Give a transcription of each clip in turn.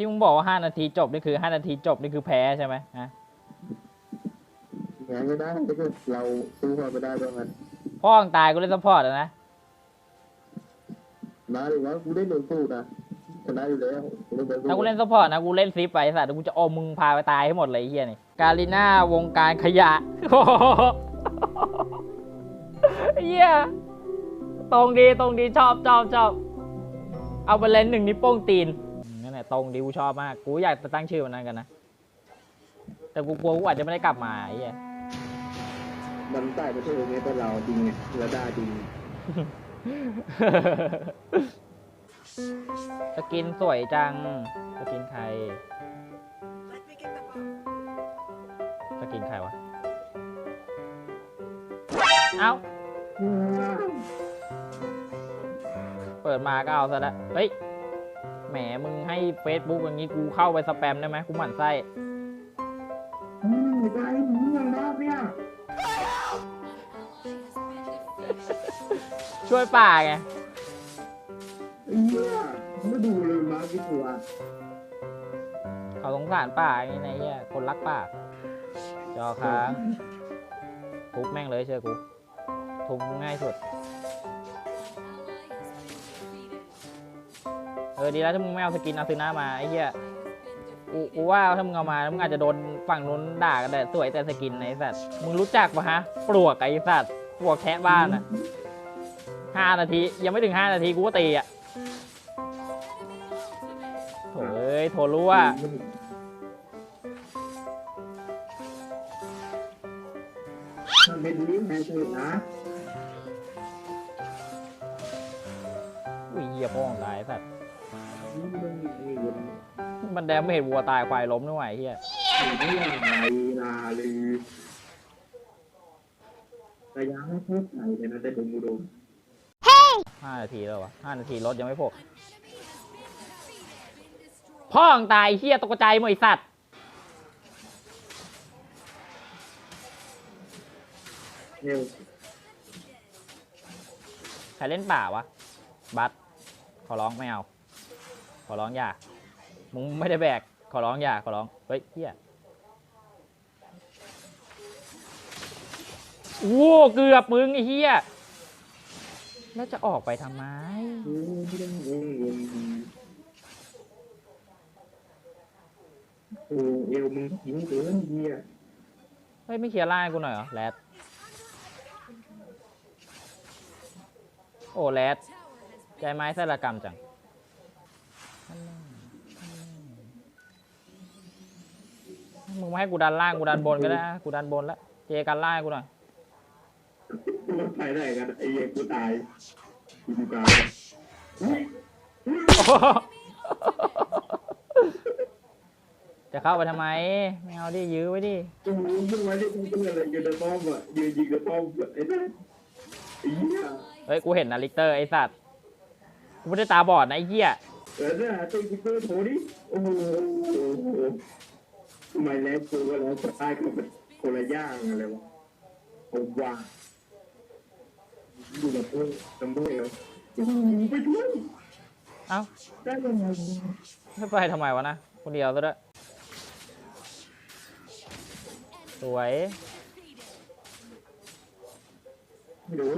ที่มึงบอกว่าห้านาทีจบนี่คือห้านาทีจบนี่คือแพ้ใช่ไหมฮะงานไม่ได้ถ้าเกิดเราสู้เขาไม่ได้ด้วยกันพ่อมึงตายกูเล่นซัพพอร์ตอะนะมาเลยว่ากูได้หนึ่งสู้นะชนะอยู่แล้วกูเล่นไปสู้ถ้ากูเล่นซัพพอร์ตนะกูเล่นซิปไปไอ้สัตว์เดี๋ยวกูจะอมมึงพาไปตายให้หมดเลยไอ้เฮียนี่การีน่าวงการขยะโอ้โหเฮียตรงดีตรงดีชอบชอบชอบเอาไปเล่นหนึ่งนิ้วโป้งตีนอืมนั่นแหละ ตรงดีกูชอบมาก กูอยากจะตั้งชื่อมันนั้นกันนะ แต่กูกลัวกูอาจจะไม่ได้กลับมาไอ้เฮียมันใต้ประเทศนี้เป็นเราจริงไงเราได้จริงสกินสวยจัง สกินใคร สกินใครวะ เอ้า เปิดมาก็เอาซะแล้วเฮ้ย แหมมึงให้ Facebook อย่างงี้กูเข้าไปสแปมได้ไหมกูหมั่นไส้อืมได้หนีอย่างมากเนี่ยช่วยป่าไงไอ้เหี้ยไม่ดูเลยมากี่ตัวเขาสงสารป่าอย่างงี้นะไอ้เหี้ยคนรักป่าจอค้างทุบแม่งเลยเชื่อกูทุบง่ายสุด เออดีแล้วถ้ามึงไม่เอาสกินอาซึนามาไอ้เหี้ยกูกูว่าถ้ามึงเอามาแล้วมึงอาจจะโดนฝั่งนู้นด่ากันแต่สวยแต่สกินไอ้สัตว์มึงรู้จักปะฮะปลวกไอ้สัตว์ปลวกแคะบ้านอะห้านาทียังไม่ถึงห้านาทีกูก็ตีอะโถ่เอ้ยโถรู้ว่ามันเป็นลิ้นแม่เธอนะอุ้ยเหี้ยพ่องตายไอ้สัตว์นี่ มันมีเงินมันแดงไม่เห็นวัวตายควายล้มด้วยไอ้เฮียไม่อย่างไรลาลือระยะไม่เพิ่มไหนเลยนะแต่ดูมูดูห้านาทีแล้ววะห้านาทีรถยังไม่พกพ่องตายไอ้เฮียตกใจหมดไอ้สัตว์เร็วใครเล่นป่าวะ บัสขอร้องไม่เอา ขอร้องอย่า มึงไม่ได้แบก ขอร้องอย่า ขอร้อง เฮ้ยเฮียโอ้เกือบมึงไอ้เฮียแล้วจะออกไปทำไม โอ้ไม่ได้งงงงโอ้เอวมึงหิวเกินเฮียเฮ้ย ไม่เคลียร์ล่างให้กูหน่อยเหรอ แรด โอ้ แรด ใจไม้สารกรรมจัง มึงมาให้กูดันล่างกูดันบนก็ได้นะกูดันบนแล้วเจกันล่างให้กูหน่อยรถไฟได้กันไอ้เหี้ยกูตายกูดูกลางจะเข้าไปทำไมไม่เอาดิยื้อไว้ดิกูรู้ยังไงที่กูเป็นอะไรอยู่ในป้อมอะยืนยิงในป้อมไอ้นั่นไอ้เหี้ย เฮ้ยกูเห็นนะลิกเตอร์ไอสัตว์กูไม่ได้ตาบอดนะไอ้เหี้ย เออเนี่ยตีกูเปิดโถดิโอ้โหทำไมแล้วกูก็แล้วจะตายกับคนละย่างอะไรวะผมว่าดูแบบเออจำด้วยเหรอโอ้โหไปด้วยเอ้าได้ยังไงไม่ไปทำไมวะนะ คนเดียวซะด้วยสวย ไม่รู้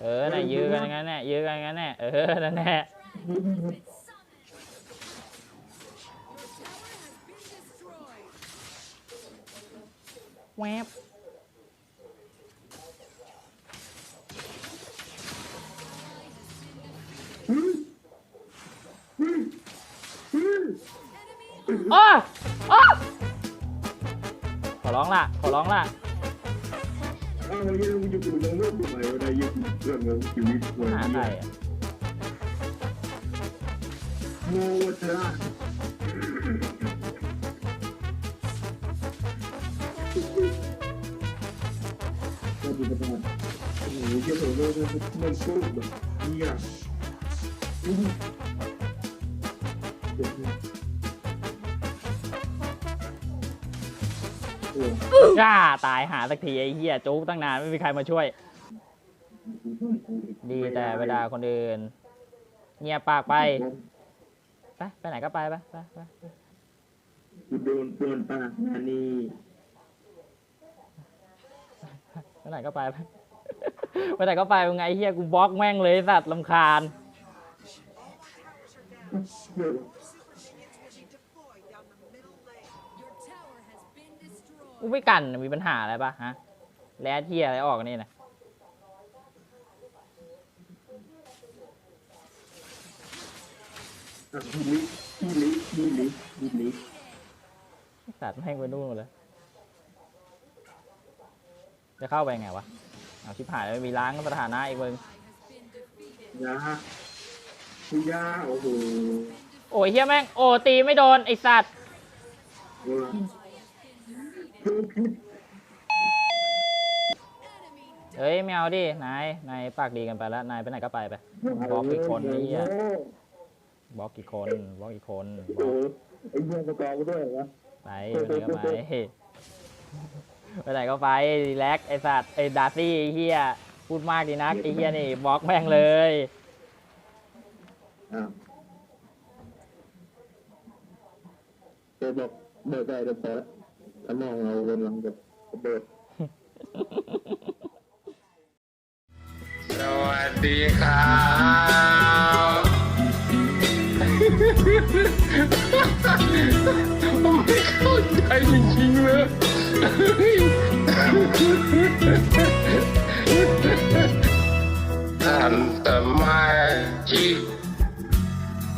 เออน่ะยื้อกันอย่างนั้นแน่ยื้อกันอย่างนั้นแน่เออนั่นแน่ Dragon has been summoned. Your tower has been destroyed. แวบอ้ออ้อขอร้องล่ะ ขอร้องล่ะ อ้าวยังอยู่กูยังไม่ทำไมวะได้ยังเรื่อง ก็ดีประมาณโอ้โหเยอะเลยมันสู้แบบนี้อะอืมเดี๋ยวนะโอ้ย่าตายหาสักทีไอ้เหี้ยจุกตั้งนานไม่มีใครมาช่วย ดีแต่ไปด่าคนอื่น เงียบปากไป ไปไปไหนก็ไปไปไปไปไปกูโดนโดนปากนานี่ไปไหนก็ไปไปไปไหนก็ไปมึงไงเฮียกูบล็อกแม่งเลยไอ้สัตว์ลำคาญ กูไม่กันมีปัญหาอะไรปะฮะ แล้วเที่ยอะไรออกนี่นะอะฮีลิฮีลิฮีลิฮีลิไอ้สัตว์แม่งไปนู่นหมดเลย จะเข้าไปไงวะ เอาชิบหายแล้วมีล้างสถานะอีกมึง Ally has been defeated. ยาคือยาโอ้โห โอ้ยเฮียแม่ง โอ้ตีไม่โดนไอสัตว์ โอ้ยเฮ้ยไม่เอาดิ นาย นายปากดีกันไปแล้ว นายไปไหนก็ไปไปบล็อกอีกคนนี่อะบล็อกกี่คนบล็อกกี่คนบโอ้ล็อกโหไอ้เหี้ยสกอร์กูด้วยเหรอวะไปไปไหนก็ไปไปไหนก็ไปรีแลกซ์ไอสัตว์ไอดาร์ซี่ไอ้เฮียพูดมากดีนักไอเฮียนี่บล็อกแม่งเลยอ้าวเดี๋ยวบอกเบิดได้เดี๋ยวพอแล้ว ถ้ามองเรากำลังจะเบิด สวัสดีครับไม่เข้าใจจริงๆเลยท่านแต่ไม่จี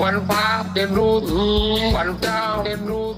วันฟ้าเต็มรู้วันเจ้าเต็มรู้